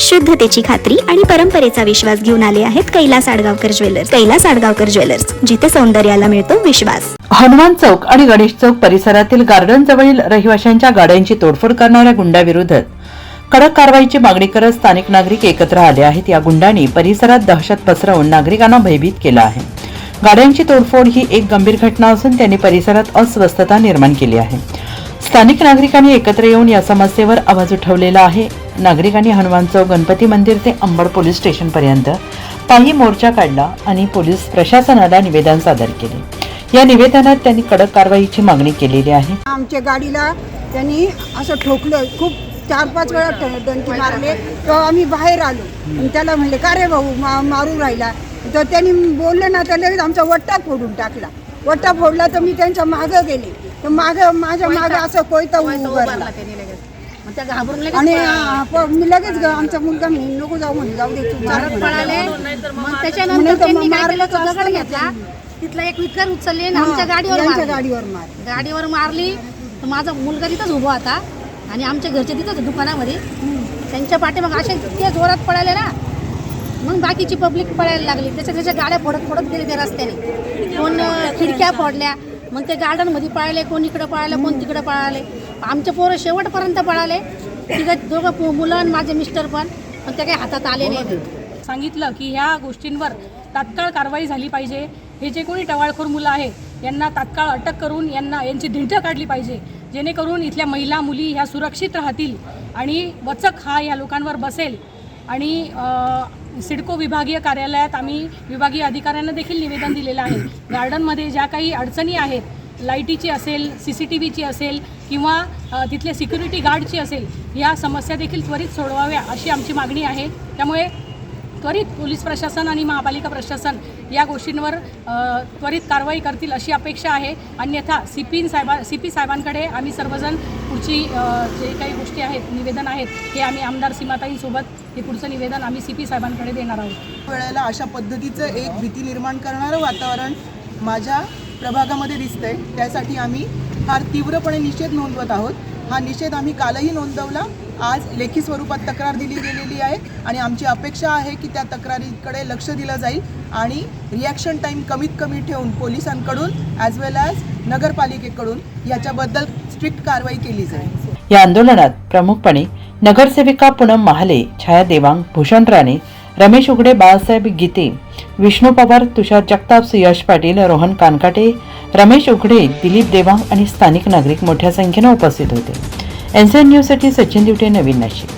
शुद्धतेची खात्री आणि परंपरेचा विश्वास घेऊन आले आहेत कैलास आडगावकर ज्वेलर्स. कैलास आडगावकर ज्वेलर्स जिथे सौंदर्याला मिळतो विश्वास. हनुमान चौक आणि गणेश चौक परिसरातील गार्डन जवळील रहिवाशांच्या गाड्यांची तोडफोड करणाऱ्या गुंडाविरोधात कडक कारवाईची मागणी करत स्थानिक नागरिक एकत्र आले आहेत. या गुंडांनी परिसरात दहशत पसरवून नागरिकांना भयभीत केलं आहे. गाड्यांची तोडफोड ही एक गंभीर घटना असून त्यांनी परिसरात अस्वस्थता निर्माण केली आहे. स्थानिक नागरिकांनी एकत्र येऊन या समस्येवर आवाज उठवलेला आहे. नागरिकांनी हनुमान चौक गणपती मंदिर ते अंबड पोलीस स्टेशनपर्यंत पायी मोर्चा काढला आणि पोलीस प्रशासनाला निवेदन सादर केले. या निवेदनात त्यांनी कडक कारवाईची मागणी केलेली आहे. आमच्या गाडीला त्यांनी असं ठोकलं खूप चार पाच वेळा डंकी मारले. तेव्हा आम्ही बाहेर आलो. त्याला म्हणले का रे भाऊ मा मारू राहिला? तर त्यांनी बोललं ना तर लगेच आमचा वट्टा फोडून टाकला. वट्टा फोडला तर मी त्यांच्या मागं गेले. तर मागं माझ्या मागं असं कोयता उभारला आणि आ, प- मी लगेच ग- आमचा मुलगा म्हणे नको जाऊ म्हणे जाऊ दे तू मार म्हणे. पळाले. मग त्याच्यानंतर तर त्यांनी मग काय केलं? मारलं तो तर दगड असतं घेतला. तिथला एक विकर उचलली आणि हा, आमच्या गाडीवर यांच्या मारली. गाडीवर मार गाडीवर मारली. तर माझा मुलगा तिथंच उभा होता. आणि आमच्या घरचे तिथंच दुकानामध्ये. त्यांच्या पाठीमाग असे इतके जोरात पळाले ना. मग बाकीची पब्लिक पळायला लागली. त्याच्या त्याच्या गाड्या फोडत फोडत गेले त्या रस्त्याने. कोण अं, खिडक्या फोडल्या. मग ते गार्डनमध्ये पळाले कोण इकडं पळालं कोण तिकडं पळाले. आमचे पोरं शेवटपर्यंत पळाले. तिघं दोघं पो- मुलं आणि माझे मिस्टर पण. पण ते काही हातात आले नाही. सांगितलं की ह्या गोष्टींवर तात्काळ कारवाई झाली पाहिजे. हे जे कोणी टवाळखोर मुलं आहेत यांना तात्काळ अटक करून यांना यांची धिंड काढली पाहिजे. जेणेकरून इथल्या महिला मुली ह्या सुरक्षित राहतील आणि वचक हा या लोकांवर बसेल. आणि सिडको विभागीय कार्यालयात आम्ही विभागीय अधिकाऱ्यांना देखील निवेदन दिलेलं आहे. गार्डनमध्ये ज्या काही अडचणी आहेत लाईटीची असेल सी सी टी व्हीची असेल किंवा तिथले सिक्युरिटी गार्डची असेल या समस्या देखील त्वरित सोडवाव्या अशी आमची मागणी आहे. त्यामुळे त्वरित पोलीस प्रशासन आणि महापालिका प्रशासन या गोष्टींवर त्वरित कारवाई करतील अशी अपेक्षा आहे. अन्यथा सी पी साहेबा सी पी साहेबांकडे आम्ही सर्वजण पुढची जे काही गोष्टी आहेत निवेदन आहेत हे आम्ही आमदार सीमाताईंसोबत हे पुढचं निवेदन आम्ही सी पी साहेबांकडे देणार आहोत. वेळेला अशा पद्धतीचं एक भीती निर्माण करणारं वातावरण माझ्या प्रभागामध्ये दिसतंय. त्यासाठी आम्ही फार तीव्रपणे निषेध नोंदवत आहोत. हा निषेध आम्ही कालही नोंदवला. आज लेखी स्वरूपात तक्रार दिली गेलेली आहे आणि आमची अपेक्षा आहे की त्या तक्रारीकडे लक्ष दिलं जाईल आणि रिॲक्शन टाईम कमीत कमी ठेवून पोलिसांकडून ॲज वेल ॲज नगरपालिकेकडून याच्याबद्दल स्ट्रिक्ट कारवाई केली जाईल. या आंदोलनात प्रमुखपणे नगरसेविका पूनम महाले छाया देवांग भूषण राणे रमेश उघडे बाळासाहेब गीते विष्णू पवार तुषार जगताप सुयश पाटील रोहन कानकाटे रमेश उघडे दिलीप देवांग आणि स्थानिक नागरिक मोठ्या संख्येनं उपस्थित होते. एनसीएन न्यूजसाठी सचिन दिवटे नवीन नाशिक.